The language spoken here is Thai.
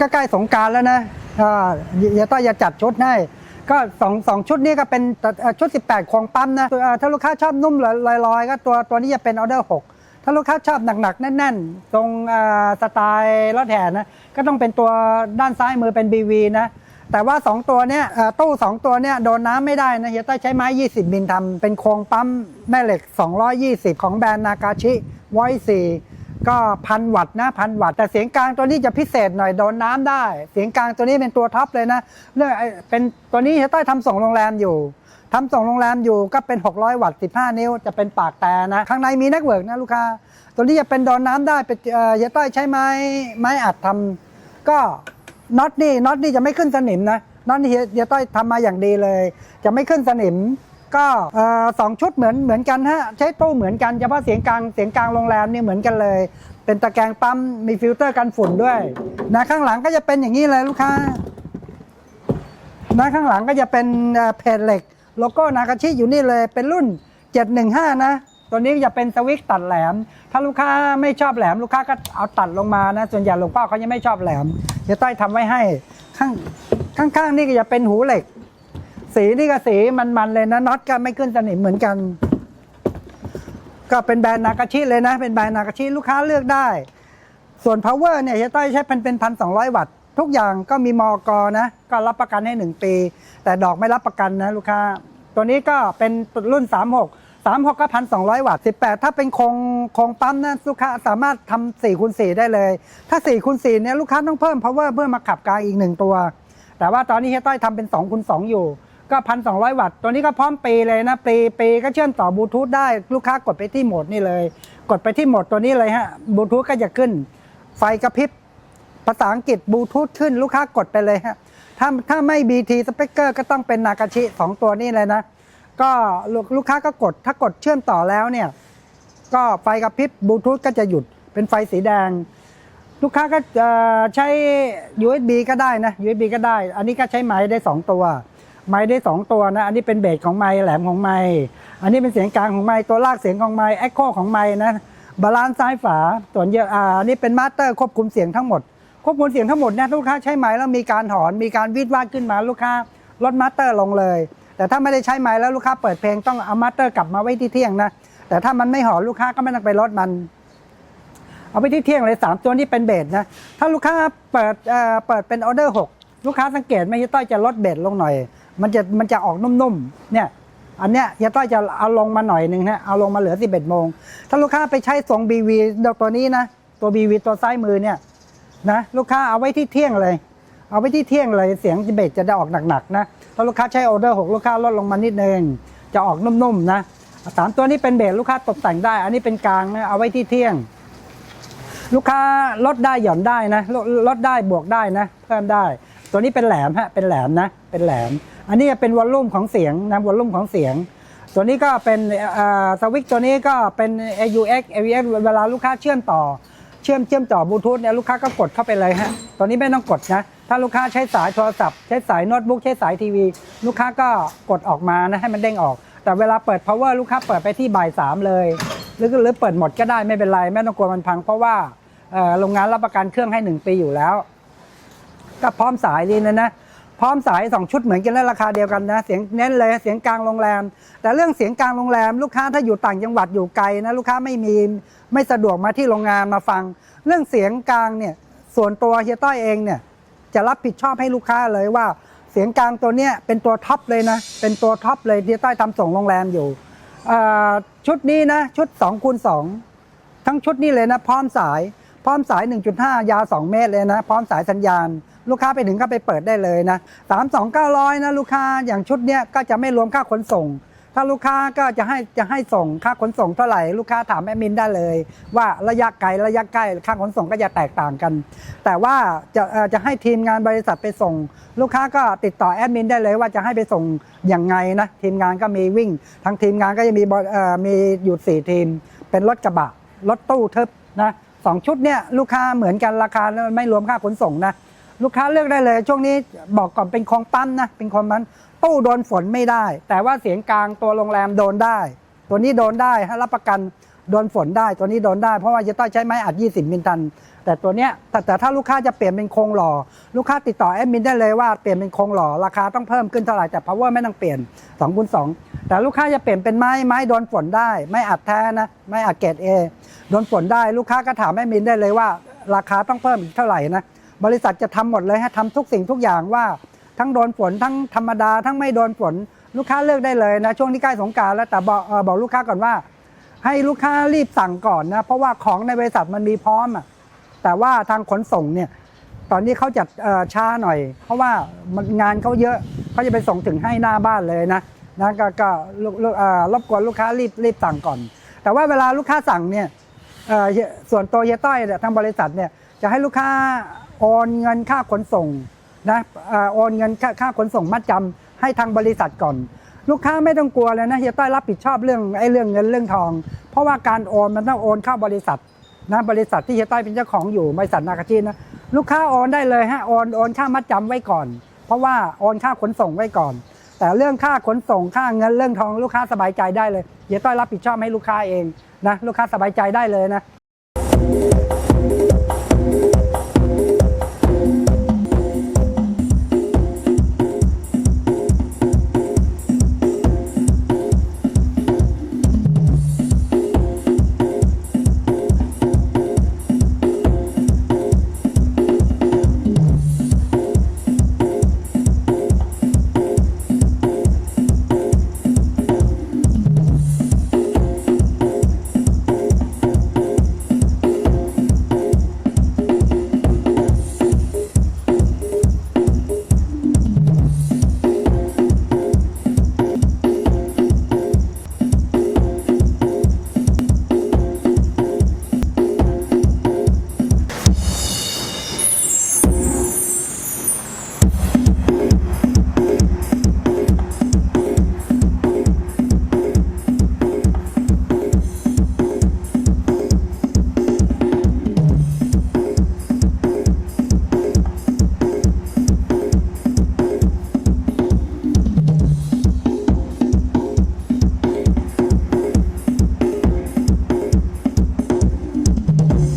ก็ใกล้สงการแล้วนะอ่าเฮียวต้อยจะจัดชุดให้ก็สองสองชุดนี้ก็เป็นชุด 18 ของปั๊มนะถ้าลูกค้าชอบนุ่มลอยๆ ก็ตัวตัวนี้จะเป็นออเดอร์ 6 ถ้าลูกค้าชอบหนักๆ แน่นๆ ตรงสไตล์รถแห่นะ ก็ต้องเป็นตัวด้านซ้ายมือเป็น BV นะ แต่ว่า 2 ตัวเนี้ยเอ่อตู้ 2 ตัวเนี้ยโดนน้ำไม่ได้นะเฮียต้ยใช้ไม้ 20 มิลทำเป็นโครงปั๊มแม่เหล็ก 220 ของแบรนด์นากาชิไวซี ก็พันวัตต์นะพันวัตต์แต่เสียงกลางตัวนี้จะพิเศษหน่อยโดนน้ำได้ เสียงกลางตัวนี้เป็นตัวท็อปเลยนะเรื่องไอ้เป็นตัวนี้เฮียต้อยทำส่งโรงแรมอยู่ทำส่งโรงแรมอยู่ก็เป็น 600 วัตต์ 15 นิ้ว จะเป็นปากแต่นะ ข้างในมีเน็ตเวิร์กนะลูกค้า ตัวนี้จะเป็นโดนน้ำได้เป็นเออเฮียต้อยใช้ไม้ไม้อัดทำก็น็อตนี่น็อตนี่จะไม่ขึ้นสนิมนะน็อตนี่เยต้อยทำมาอย่างดีเลย จะไม่ขึ้นสนิม ก็สองชุดเหมือนเหมือนกันฮะใช้ตู้เหมือนกันเฉพาะเสียงกลางเสียงกลางโรงแรมนี่เหมือนกันเลย เป็นตะแกรงปั๊มมีฟิลเตอร์กันฝุ่นด้วยนะข้างหลังก็จะเป็นอย่างนี้เลยลูกค้านะข้างหลังก็จะเป็นเอ่อเพจเหล็กโลโก้นากาชิอยู่นี่เลยเป็นรุ่น 715 นะ ตัวนี้จะเป็นสวิกตัดแหลม ถ้าลูกค้าไม่ชอบแหลม ลูกค้าก็เอาตัดลงมานะ ส่วนใหญ่หลวงพ่อเขายังไม่ชอบแหลมเดี๋ยวต้อยทำไว้ให้ข้างข้างๆนี่ก็จะเป็นหูเหล็ก สีนี่ก็สีมันๆเลยนะน็อตก็ไม่ขึ้นสนิมเหมือนกัน ก็เป็นแบรนด์นากาชิเลยนะ เป็นแบรนด์นากาชิลูกค้าเลือกได้ ส่วน power เนี่ยเฮียต้อยใช้เป็นเป็นพันสองร้อยวัตต์ทุกอย่างก็มีมอกนะ ก็รับประกันให้1ปี แต่ดอกไม่รับประกันนะลูกค้า ตัวนี้ก็เป็นรุ่น36 36ก็พันสองร้อยวัตต์18ถ้าเป็นโครงโครงปั๊มนะลูกค้าสามารถทำ4คูณ4ได้เลย ถ้า4คูณ4เนี่ยลูกค้าต้องเพิ่ม power เพื่อมาขับกลางอีก1ตัว แต่ว่าตอนนี้เฮียต้อยทำเป็น2คูณ2อยู่ ก็พันสองวัตต์ ตัวนี้ก็พร้อมปีเลยนะปีปีก็เชื่อมต่อบลูทูธได้ลูกค้ากดไปที่โหมดนี่เลย กดไปที่โหมดตัวนี้เลยฮะบลูทูธก็จะขึ้น ไฟกระพริบภาษาอังกฤษบลูทูธขึ้นลูกค้ากดไปเลยฮะถ้าถ้าไม่ BT Speaker ก็ต้องเป็นนากาชิสองตัวนี้เลยนะ ก็ลูกลูกค้าก็กดถ้ากดเชื่อมต่อแล้วเนี่ย ก็ไฟกระพริบบลูทูธก็จะหยุดเป็นไฟสีแดง ลูกค้าก็เอ่อใช้ USB ก็ได้นะ USB ก็ได้ อันนี้ก็ใช้ไม้ได้ 2 ตัว ไม้ได้ 2 ตัวนะอันนี้เป็นเบสของไม้แหลมของไม้อันนี้เป็นเสียงกลางของไม้ตัวลากเสียงของไม้เอ็กโคของไม้นะบาลานซ์ซ้ายฝาส่วนเยอะอ่าอันนี้เป็นมาสเตอร์ควบคุมเสียงทั้งหมดควบคุมเสียงทั้งหมดเนี่ยลูกค้าใช้ไม้แล้วมีการหอนมีการวิดวาดขึ้นมาลูกค้าลดมาสเตอร์ลงเลย แต่ถ้าไม่ได้ใช้ไม้แล้วลูกค้าเปิดเพลงต้องเอามาสเตอร์กลับมาไว้ที่เที่ยงนะแต่ถ้ามันไม่หอนลูกค้าก็ไม่ต้องไปลดมันเอาไปที่เที่ยงเลย 3 ตัวนี้เป็นเบสนะ ถ้าลูกค้าเปิดเอ่อเปิดเป็นออเดอร์ 6 ลูกค้าสังเกตไหมเฮียต้อยจะลดเบสลงหน่อย มันจะมันจะออกนุ่มๆ เนี่ย อันเนี้ยเฮียต้อยจะเอาลงมาหน่อยหนึ่งนะ เอาลงมาเหลือ 11โมง ถ้าลูกค้าไปใช้ทรง BV ตัวนี้นะ ตัว BV ตัวซ้ายมือเนี่ยนะ ลูกค้าเอาไว้ที่เที่ยงเลย เอาไว้ที่เที่ยงเลย เสียงเบสจะได้ออกหนักๆนะ ถ้าลูกค้าใช้ออเดอร์6ลูกค้าลดลงมานิดนึง จะออกนุ่มๆ นะสามตัวนี้เป็นเบสลูกค้าตกแต่งได้ อันนี้เป็นกลางนะเอาไว้ที่เที่ยง ลูกค้าลดได้หย่อนได้นะลดได้บวกได้นะ เพิ่มได้ ตัวนี้เป็นแหลมฮะเป็นแหลมนะ เป็นแหลมอันนี้เป็นวอลลุ่มของเสียงนะวอลลุ่มของเสียง ตัวนี้ก็เป็นสวิตตัวนี้ก็เป็น AUX AVX เวลาลูกค้าเชื่อมต่อ เชื่อมเชื่อมต่อบลูทูธเนี่ยลูกค้าก็กดเข้าไปเลยฮะตัวนี้ไม่ต้องกดนะ ถ้าลูกค้าใช้สายโทรศัพท์ ใช้สายโน้ตบุ๊กใช้สายทีวี ลูกค้าก็กดออกมานะให้มันเด้งออก แต่เวลาเปิด power ลูกค้าเปิดไปที่บ่ายสามเลยหรือหรือเปิดหมดก็ได้ไม่เป็นไรไม่ต้องกลัวมันพัง เพราะว่าโรงงานรับประกันเครื่องให้ 1 ปีอยู่แล้ว ก็พร้อมสายดีนะนะ พร้อมสาย 2 ชุดเหมือนกันและราคาเดียวกันนะ เสียงเน้นเลยเสียงกลางโรงแรม แต่เรื่องเสียงกลางโรงแรม ลูกค้าถ้าอยู่ต่างจังหวัดอยู่ไกลนะลูกค้าไม่มีไม่สะดวกมาที่โรงงานมาฟัง เรื่องเสียงกลางเนี่ยส่วนตัวเฮียต้อยเองเนี่ยจะรับผิดชอบให้ลูกค้าเลยว่า เสียงกลางตัวเนี้ยเป็นตัวท็อปเลยนะเป็นตัวท็อปเลยที่ใต้อยทำส่งโรงแรมอยู่ชุดนี้นะชุด2คูณ2ทั้งชุดนี้เลยนะ พร้อมสายพร้อมสาย 1.5 ยาว 2 เมตรเลยนะ พร้อมสายสัญญาณ ลูกค้าไปถึงก็ไปเปิดได้เลยนะ32,900นะลูกค้าอย่างชุดเนี้ยก็จะไม่รวมค่าขนส่ง ถ้าลูกค้าก็จะให้จะให้ส่งค่าขนส่งเท่าไหร่ลูกค้าถามแอดมินได้เลย ว่าระยะไกลระยะใกล้ค่าขนส่งก็จะแตกต่างกัน แต่ว่าจะจะให้ทีมงานบริษัทไปส่ง ลูกค้าก็ติดต่อแอดมินได้เลยว่าจะให้ไปส่งอยังไงนะทีมงานก็มีวิ่งทางทีมงานก็จะมีมีอยู่สี่ทีม เป็นรถกระบะรถตู้ทึบนะสองชุดเนี่ยลูกค้าเหมือนกันราคาไม่รวมค่าขนส่งนะ ลูกค้าเลือกได้เลย ช่วงนี้บอกก่อนเป็นคลองปั๊มนะเป็นคลองปั๊มตู้โดนฝนไม่ได้ แต่ว่าเสียงกลางตัวโรงแรมโดนได้ ตัวนี้โดนได้ให้รับประกันโดนฝนได้ ตัวนี้โดนได้เพราะว่าจะต้องใช้ไม้อัด 20 มิลตัน แต่ตัวเนี้ยแต่แต่ถ้าลูกค้าจะเปลี่ยนเป็นโครงหล่อ ลูกค้าติดต่อแอดมินได้เลยว่าเปลี่ยนเป็นโครงหล่อราคาต้องเพิ่มขึ้นเท่าไหร่แต่ power ไม่ต้องเปลี่ยน2คูณ2แต่ลูกค้าจะเปลี่ยนเป็นไม้ไม้โดนฝนได้ไม่อัดแท้นะไม่อัดเกรดเอโดนฝนได้ลูกค้าก็ถามแอดมินได้เลยว่า ราคาต้องเพิ่มอีกเท่าไหร่นะ บริษัทจะทำหมดเลยให้ทำทุกสิ่งทุกอย่างว่าทั้งโดนฝนทั้งธรรมดา ทั้งไม่โดนฝนลูกค้าเลือกได้เลยนะช่วงที่ใกล้สงการแล้วแต่บอกบอกลูกค้าก่อนว่า ให้ลูกค้ารีบสั่งก่อนนะเพราะว่าของในบริษัทมันมีพร้อมอะแต่ว่าทางขนส่งเนี่ยตอนนี้เขาจัดช้าหน่อย เพราะว่ามันงานเขาเยอะเขาจะไปส่งถึงให้หน้าบ้านเลยนะนะก็ก็รบกวนลูกค้ารีบรีบสั่งก่อน แต่ว่าเวลาลูกค้าสั่งเนี่ยส่วนตัวเยต้อยทางบริษัทเนี่ยจะให้ลูกค้า โอนเงินค่าขนส่งนะโอนเงินค่าค่าขนส่งมัดจำให้ทางบริษัทก่อน ลูกค้าไม่ต้องกลัวเลยนะเฮียต้อยรับผิดชอบเรื่องไอ้เรื่องเงินเรื่องทอง เพราะว่าการโอนมันต้องโอนเข้าบริษัทนะบริษัทที่เฮียต้อยเป็นเจ้าของอยู่บริษัทนากาชินะลูกค้าโอนได้เลยฮะโอนโอนค่ามัดจำไว้ก่อน เพราะว่าโอนค่าขนส่งไว้ก่อน แต่เรื่องค่าขนส่งค่าเงินเรื่องทองลูกค้าสบายใจได้เลยเฮียต้อยรับผิดชอบให้ลูกค้าเองนะลูกค้าสบายใจได้เลยนะ